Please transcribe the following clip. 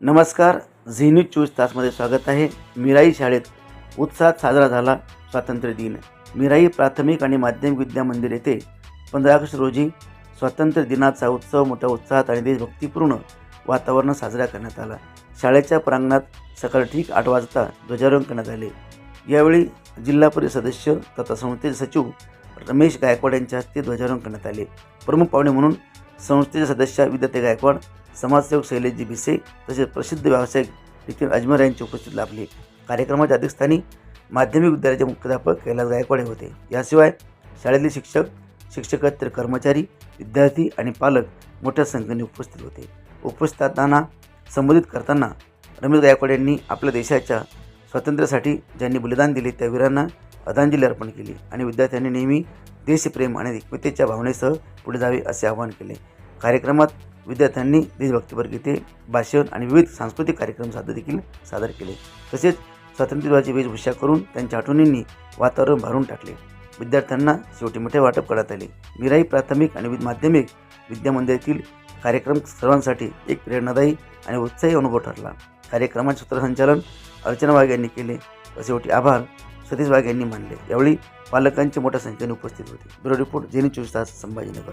नमस्कार Zee news चोवीस तासमध्ये स्वागत आहे. मिराई शाळेत उत्साहात साजरा झाला स्वातंत्र्य दिन. मिराई प्राथमिक आणि माध्यमिक विद्या मंदिर येथे पंधरा ऑगस्ट रोजी स्वातंत्र्य दिनाचा उत्सव मोठ्या उत्साहात आणि देशभक्तीपूर्ण वातावरण साजरा करण्यात आला. शाळेच्या प्रांगणात सकाळी ठीक आठ वाजता ध्वजारोहण करण्यात आले. यावेळी जिल्हा परिषद सदस्य तथा संस्थेचे सचिव रमेश गायकवाड यांच्या हस्ते ध्वजारोहण करण्यात आले. प्रमुख पाहुणे म्हणून संस्थेचे सदस्य विद्यार्थी गायकवाड समाजसेवक शैलेशजी भिसे तसेच प्रसिद्ध व्यावसायिक नितीन अजमेर यांची उपस्थित लाभली. कार्यक्रमाच्या अध्यक्षस्थानी माध्यमिक विद्यालयाचे मुख्याध्यापक कैलास गायकवाड हे होते. याशिवाय शाळेतले शिक्षक शिक्षकेतर कर्मचारी विद्यार्थी आणि पालक मोठ्या संख्येने उपस्थित होते. उपस्थितांना संबोधित करताना रमेश गायकवाड यांनी आपल्या देशाच्या स्वातंत्र्यासाठी ज्यांनी बलिदान दिले त्या वीरांना आदरांजली अर्पण केली आणि विद्यार्थ्यांनी नेहमी देशप्रेम आणि एकतेच्या भावनेसह पुढे जावे असे आवाहन केले. कार्यक्रमात विद्यार्थ्यांनी देशभक्तीपर गीते भाषण आणि विविध सांस्कृतिक कार्यक्रम सादर देखील सादर केले. तसेच स्वातंत्र्यवाची वेशभूषा करून त्यांच्या आठवणींनी वातावरण भरून टाकले. विद्यार्थ्यांना शेवटी मोठे वाटप करण्यात आले. मिराई प्राथमिक आणि माध्यमिक विद्यामंदिरातील कार्यक्रम सर्वांसाठी एक प्रेरणादायी आणि उत्साही अनुभव ठरला. कार्यक्रमाचे सूत्रसंचालन अर्चना वाघ यांनी केले. व शेवटी आभार. सतीश वाघ यांनी मानले यावेळी पालकांची मोठ्या संख्येने उपस्थित होते. ब्युरो रिपोर्ट जेनी चोवीस तास संभाजीनगर.